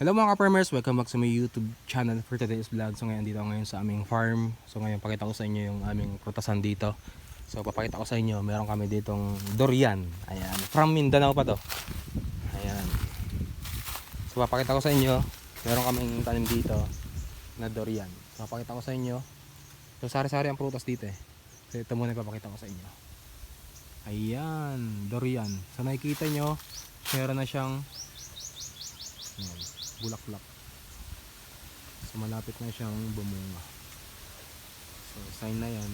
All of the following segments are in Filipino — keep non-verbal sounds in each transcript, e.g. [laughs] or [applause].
Hello mga ka-farmers, welcome back sa my YouTube channel for today's vlog. So ngayon dito ngayon sa aming farm. So ngayon pakita ko sa inyo yung aming prutasan dito. So papakita ko sa inyo, meron kami ditong durian. Ayan, from Mindanao pa to. Ayan. So papakita ko sa inyo, meron kaming tanim dito na durian. So papakita ko sa inyo. So sari-sari ang prutas dito eh. So ito muna papakita ko sa inyo. Ayan, durian. So nakikita nyo, meron na siyang Ayan, bulaklak. So malapit na siyang bumunga. So sign na yan,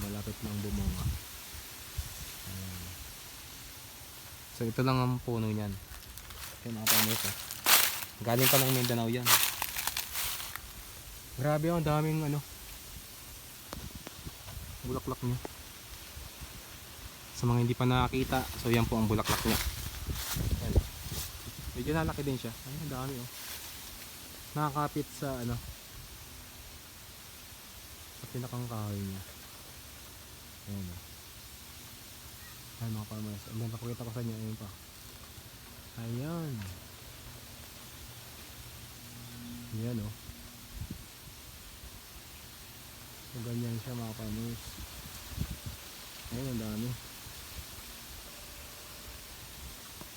malapit na ang bumunga. Ayan. So ito lang ang puno niyan. Ito mga farmers eh. Galing pa ng Mindanao yan. Grabe oh, ang daming ano. Bulaklak niya. Sa mga hindi pa nakakita, so yan po ang bulaklak niya. Medyo nalaki din siya. Ay, ang dami oh. Nakakapit sa ano. Sa pinakang kahoy niya. Ayan oh. Ayan mga farmers. And then pakita ko sa inyo. Ayan pa. Ayan. Ayan oh. So ganyan siya mga farmers. Ayan ang dami.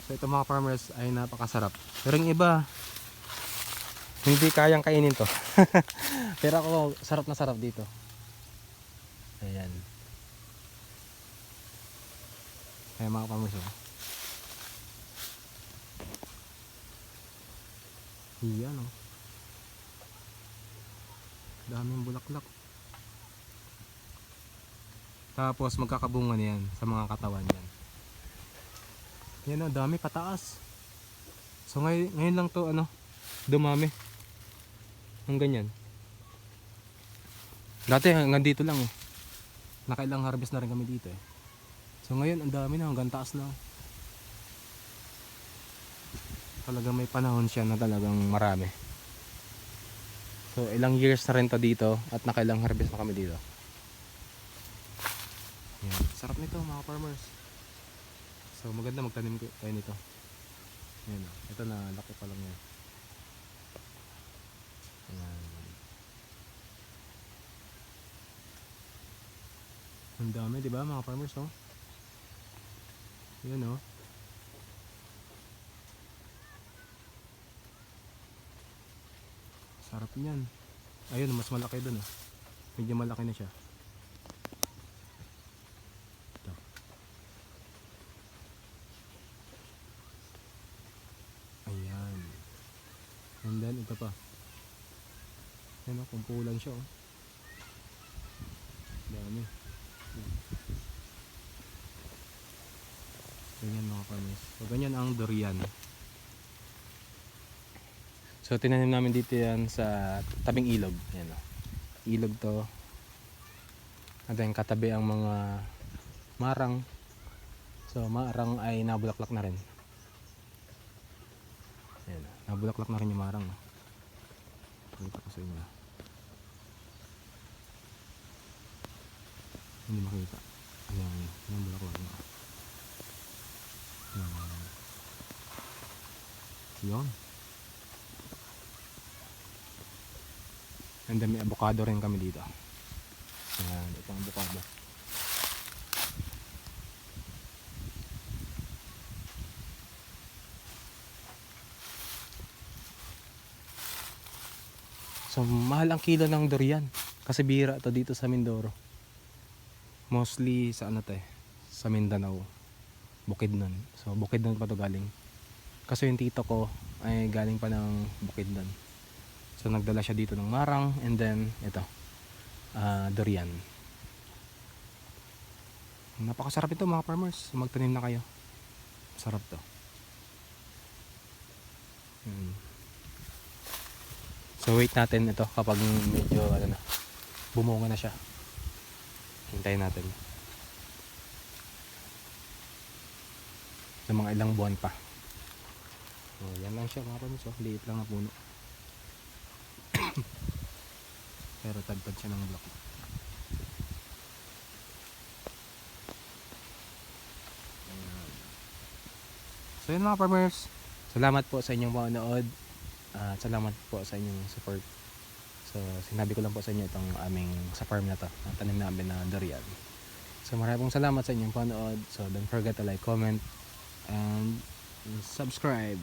So ito mga farmers ay napakasarap. Pero yung iba, hindi kayang kainin to. [laughs] Pero ako, sarap na sarap dito. Ayan. Ayan mga farmers oh. Iyan oh. Daming bulaklak. Tapos magkakabunga na yan sa mga katawan yan. Yan ang dami pataas. So ngayon, ngayon lang to ano, dumami. Ang ganyan. Dati hanggang dito lang eh. Nakailang harvest na rin kami dito eh. So ngayon ang dami na hanggang taas na. Talagang may panahon siya na talagang marami. So ilang years na rin to dito at nakailang harvest na kami dito. Yan. Sarap nito mga farmers. So maganda magtanim tayo nito. Ayan o. Ito na laki pa lang yan. Ayan. Ang dami, di ba mga farmers, oh? Ayan, oh. Sarap niyan. Ayun, mas malaki dun, oh. Medyo malaki na siya. And then, ito pa. Ayan, oh, kumpulan siya, oh. Dami. Ganyan mga kamis. So, ganyan ang durian. So, tinanim namin dito yan sa tabing ilog. Ayan o. Ilog to. At then, katabi ang mga marang. So, marang ay nabulaklak na rin. Ayan. Nabulaklak na rin yung marang. Pakita ko sa inyo. Hindi makita. Ayan. Yung bulaklak na. Ayan. Yun. And then may avocado rin kami dito. Ayan, ito ang avocado. So, mahal ang kilo ng durian. Kasi bira to dito sa Mindoro. Mostly sa ano to eh, sa Mindanao. Bukidnon. So, Bukidnon pa to galing. Kasi yung tito ko ay galing pa ng Bukidnon. So nagdala siya dito ng marang and then ito, ah, durian. Napakasarap ito mga farmers. Magtanim na kayo. Sarap to. Hmm. So wait natin ito kapag medyo ano na, bumunga na siya. Hintayin natin. Ng mga ilang buwan pa. So, yan lang siya mga farmers. Oh. Liit lang na puno. [coughs] Pero tagtad siya ng block. So yun mga farmers. Salamat po sa inyong panonood. At salamat po sa inyong support. So sinabi ko lang po sa inyo itong aming sa farm na to, na tanim namin na durian. So maraming salamat sa inyong panood. So don't forget to like, comment, and subscribe.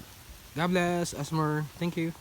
God bless, Asmer. Thank you.